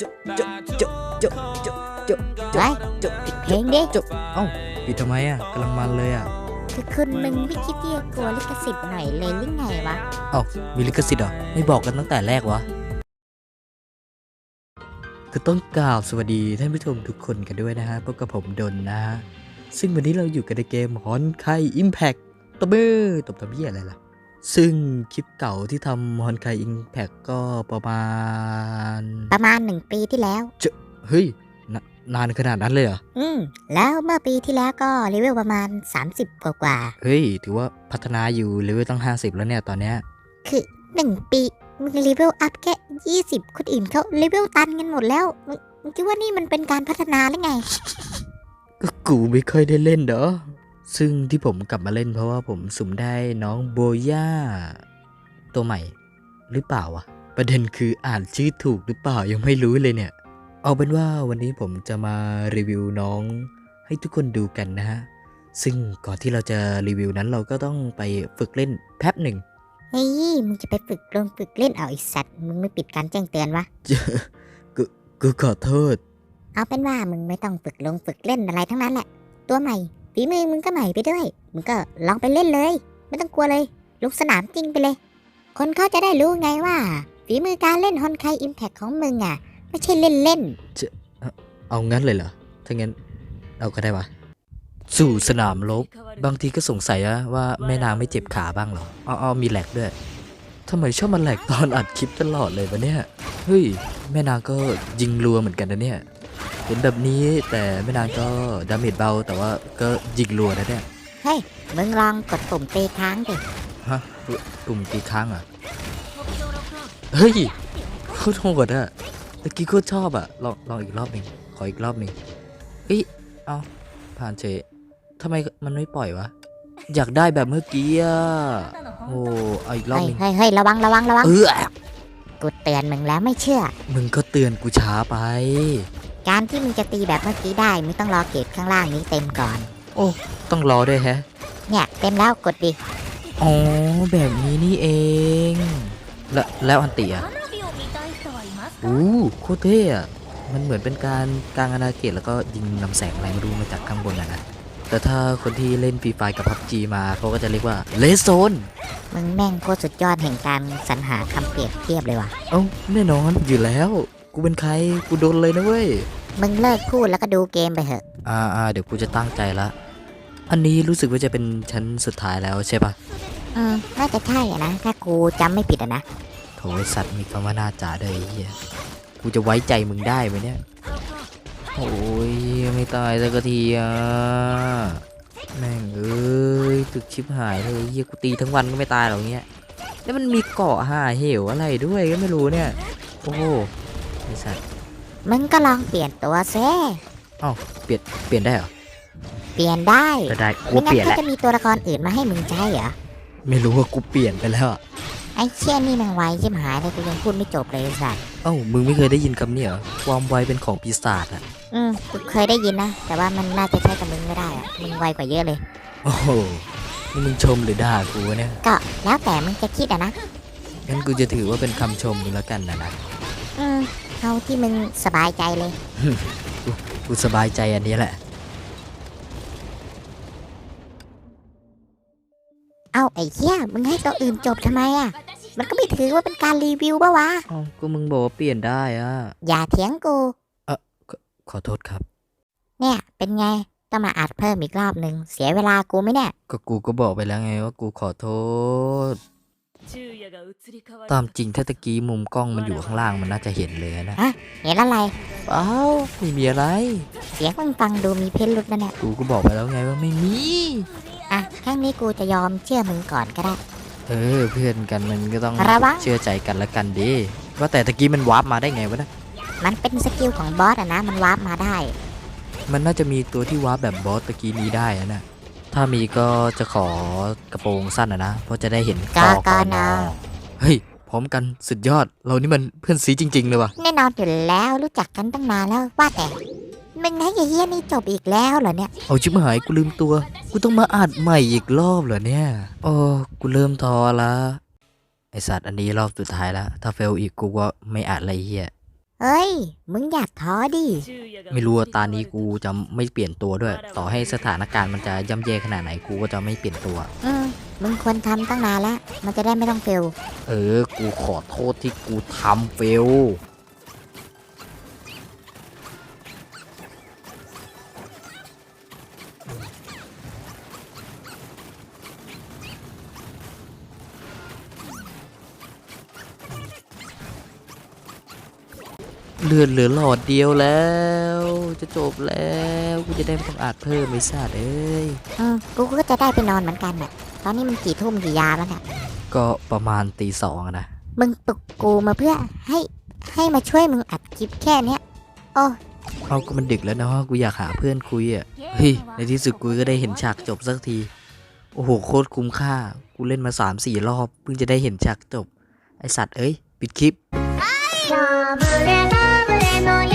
จบจบจบจบจบจบจบปิดเพลงดิจบเอ้าปิดทำไมอะกำลังมันเลยอะคือคุณมึงไม่คิดที่จะกลัวลิขสิทธิ์หน่อยเลยหรือไงวะเอ้ามีลิขสิทธิ์เหรอไม่บอกกันตั้งแต่แรกวะก็ต้องกล่าวสวัสดีท่านผู้ชมทุกคนกันด้วยนะฮะพบกับผมดนนะฮะซึ่งวันนี้เราอยู่กันในเกมฮอนไคอิมแพคตบมือตบตบเบี้ยอะไรล่ะ ซึ่งคลิปเก่าที่ทำฮอนไคอิมแพคก็ประมาณ ประมาณหนึ่งปีที่แล้ว เฮ้ยนนานขนาดนั้นเลยเหรอ อืม แล้วเมื่อปีที่แล้วก็เลเวลประมาณ 30 กว่ากว่าเฮ้ย ถือว่าพัฒนาอยู่เลเวลตั้ง 50 แล้วเนี่ยตอนเนี้ยๆคือหนึ่งปีมึงเลเวลอัพแค่ยี่สิบคนอื่นเขาเลเวลตันกันหมดแล้วมึงมึงคิดว่านี่มันเป็นการพัฒนาหรือไง ก็กูไม่ค่อยได้เล่นเด้อ ซึ่งที่ผมกลับมาเล่นเพราะว่าผมสุ่มได้น้องโบย่าตัวใหม่หรือเปล่าวะ ประเด็นคืออ่านชื่อถูกหรือเปล่ายังไม่รู้เลยเนี่ย เอาเป็นว่าวันนี้ผมจะมารีวิวน้องให้ทุกคนดูกันนะฮะ ซึ่งก่อนที่เราจะรีวิวนั้นเราก็ต้องไปฝึกเล่นแป๊บหนึ่งเฮ้ยมึงจะไปฝึกลงฝึกเล่นเอาไอสัตว์มึงไม่ปิดการแจ้งเตือนวะกูกูขอโทษ เอาเป็นว่ามึงไม่ต้องฝึกลงฝึกเล่นอะไรทั้งนั้นแหละ ตัวใหม่ ฝีมือมึงก็ใหม่ไปด้วย มึงก็ลองไปเล่นเลย ไม่ต้องกลัวเลย ลงสนามจริงไปเลย คนเขาจะได้รู้ไงว่า ฝีมือการเล่นฮอนไคอิมแพคของมึงอะ ไม่ใช่เล่นเล่นเอางั้นเลยเหรอ ถ้างั้นเอาก็ได้วะ สู่สนามรบบางทีก็สงสัยว่าแม่นางไม่เจ็บขาบ้างเหรออ๋ออมีแหลกด้วยทำไมชอบมาแหลกตอนอัดคลิปตลอดเลยวะเนี่ย เฮ้ย แม่นางก็ยิงรัวเหมือนกันนะเนี่ย เห็นแบบนี้แต่แม่นางก็ดาเมจเบา แต่ว่าก็ยิงรัวนะเนี่ยๆเฮ้ยมึงลองกดปุ่มตีค้างดิฮะปุ่มปุ่มตีค้างเหรอะเฮ้ยโคตรโหดอะตะกี้โคตรชอบอะลองลองอีกรอบหนึ่งขออีกรอบหนึ่งเอ้ยเอาผ่านเฉยทำไมมันไม่ปล่อยวะอยากได้แบบเมื่อกี้อะโอ้เอาอีกรอบเฮ้ยหนึ่งเฮ้ยเฮ้ยระวังระวังระวังเออกูเตือนมึงแล้วไม่เชื่อ มึงก็เตือนกูช้าไป การที่มึงจะตีแบบเมื่อกี้ได้มึงต้องรอเกรดข้างล่างนี้เต็มก่อน โอ้ ต้องรอด้วยแฮะ เนี่ยเต็มแล้วกดดิอ๋อ แบบนี้นี่เอง แล้วแล้วอันติอะอู้โคตรเท่อะมันเหมือนเป็นการกลางอาณาเขตแล้วก็ยิงลำแสงอะไรไม่รู้มาจากข้างบนอะนะ แต่ถ้าคนที่เล่นฟรีไฟกับพับจีมาเขาก็จะเรียกว่าเลโซนมึงแม่งโคตรสุดยอดแห่งการสรรหาคำเปรียบเทียบเลยว่ะเอ้าแน่นอนอยู่แล้ว กูเป็นใคร กูโดนเลยนะเว้ย มึงเลิกพูดแล้วก็ดูเกมไปเถอะ อ่าอ่าเดี๋ยวกูจะตั้งใจละ อันนี้รู้สึกว่าจะเป็นชั้นสุดท้ายแล้วใช่ปะอืมน่าจะใช่อะนะ ถ้ากูจำไม่ผิดอะนะ โถไอ้สัตว์มีคำว่าหน้าจ๋าเลยไอ้เฮียกูจะไว้ใจมึงได้ไหมเนี่ย โอ้ยไม่ตายสักทีอะ แม่งเอ้ยตึกชิบหายเลยเฮียกูตีทั้งวันก็ไม่ตายหรอกเนี้ยแล้วมันมีเกาะหาเหวอะไรด้วยก็ไม่รู้เนี่ย โอ้โห ไอ้สัตว์มึงก็ลองเปลี่ยนตัวเซเปลี่ยนเปลี่ยนได้เหรอเปลี่ยนได้ก็ได้กูไม่งั้เปลี่ยนนก็แล้วจะมีตัวละครอื่นมาให้มึงใช้เหรอ ไม่รู้ว่ากูเปลี่ยนไปแล้วอะไอ้เชี่ยนี่แมันไวชิบหายเลยกูยังพูดไม่จบเลยไอ้สัตว์เอ้ามึงไม่เคยได้ยินคำนี้เหรอความไวเป็นของปีศาจอะอืมกูเคยได้ยินนะ แต่ว่ามันน่าจะใช้กับมึงไม่ได้อะมึงไวกว่าเยอะเลย โอ้โหนี่มึงชมหรือด่ากูวะเนี่ยก็แล้วแต่มึงจะคิดอะนะ งั้นกูจะถือว่าเป็นคำชมมึงแล้วกันนะนะอืม เอาที่มึงสบายใจเลย กูสบายใจอันนี้แหละ เอาไอ้เหี้ยมึงให้ตัวอื่นจบทำไมอะมันก็ไม่ถือว่าเป็นการรีวิวปะวะ เอ้าก็มึงบอกว่าเปลี่ยนได้อะอย่าเถียงกู ขอโทษครับ เนี่ย เป็นไง ต้องมาอัดเพิ่มอีกรอบหนึ่ง เสียเวลากูไหมเนี่ย ก็กูก็บอกไปแล้วไงว่ากูขอโทษ ตาตามมจริงถ้าตะกี้มุมกล้องมันอยู่ข้างล่างมันน่าจะเห็นเลยนะเห็นอะไรเอ้าไม่มีอะไร เสียงมึงฟังดูมีเพ้นลุดนั่นแหละกูก็บอกไปแล้วไงว่าไม่มีอะครั้งนี้กูจะยอมเชื่อมึงก่อนก็ได้ เออ เพื่อนกันมันก็ต้องระวัง เชื่อใจกันละกันดิว่าแต่ตะกี้มันวาร์ปมาได้ไงวะนะมันเป็นสกิลของบอสอะนะ มันวาร์ปมาได้ มันน่าจะมีตัวที่วาร์ปแบบบอสตะกี้นี้ได้อะนะ ถ้ามีก็จะขอกระโปรงสั้นอะนะ เพราะจะได้เห็นกากอนอเฮ้ย พร้อมกันสุดยอด เรานี่มันเพื่อนซีจริง ๆ เลยว่ะ แน่นอนอยู่แล้วรู้จักกันตั้งนานแล้วว่าแต่มึงให้ไอ้เฮียนี่จบอีกแล้วเหรอเนี่ย เอาชิบหายกูลืมตัว กูต้องมาอัดใหม่อีกรอบเหรอเนี่ย โอ้กูเริ่มท้อละไอสัตว์อันนี้รอบสุดท้ายแล้ว ถ้าเฟลอีกกูก็ไม่อัดอะไรเฮีย เฮ้ย มึงอย่าท้อดิ ไม่รู้ว่าตานี้กูจะไม่เปลี่ยนตัวด้วย ต่อให้สถานการณ์มันจะย่ำแย่ขนาดไหนกูก็จะไม่เปลี่ยนตัว อืมมึงควรทำตั้งนานแล้ว มันจะได้ไม่ต้องเฟล เออ กูขอโทษที่กูทำเฟล เลือดเหลือหลอดเดียวแล้ว จะจบแล้วกูจะได้ไม่ต้องอาจเพิ่มไม่ทราบเอ้ยอืมกูก็จะได้ไปนอนเหมือนกันน่ะตอนนี้มันกี่ทุ่มกี่ยามแล้วน่ะก็ประมาณตีสองอะนะมึงปลุกกูมาเพื่อให้ให้มาช่วยมึงอัดคลิปแค่เนี้ยเอาก็มันดึกแล้วเนาะกูอยากหาเพื่อนคุยอะเฮ้ยในที่สุดกูก็ได้เห็นฉากจบสักที โอ้โหโคตรคุ้มค่า กูเล่นมาสามสี่รอบเพิ่งจะได้เห็นฉากจบ ไอสัตว์เอ้ย ปิดคลิปชอบเล่ の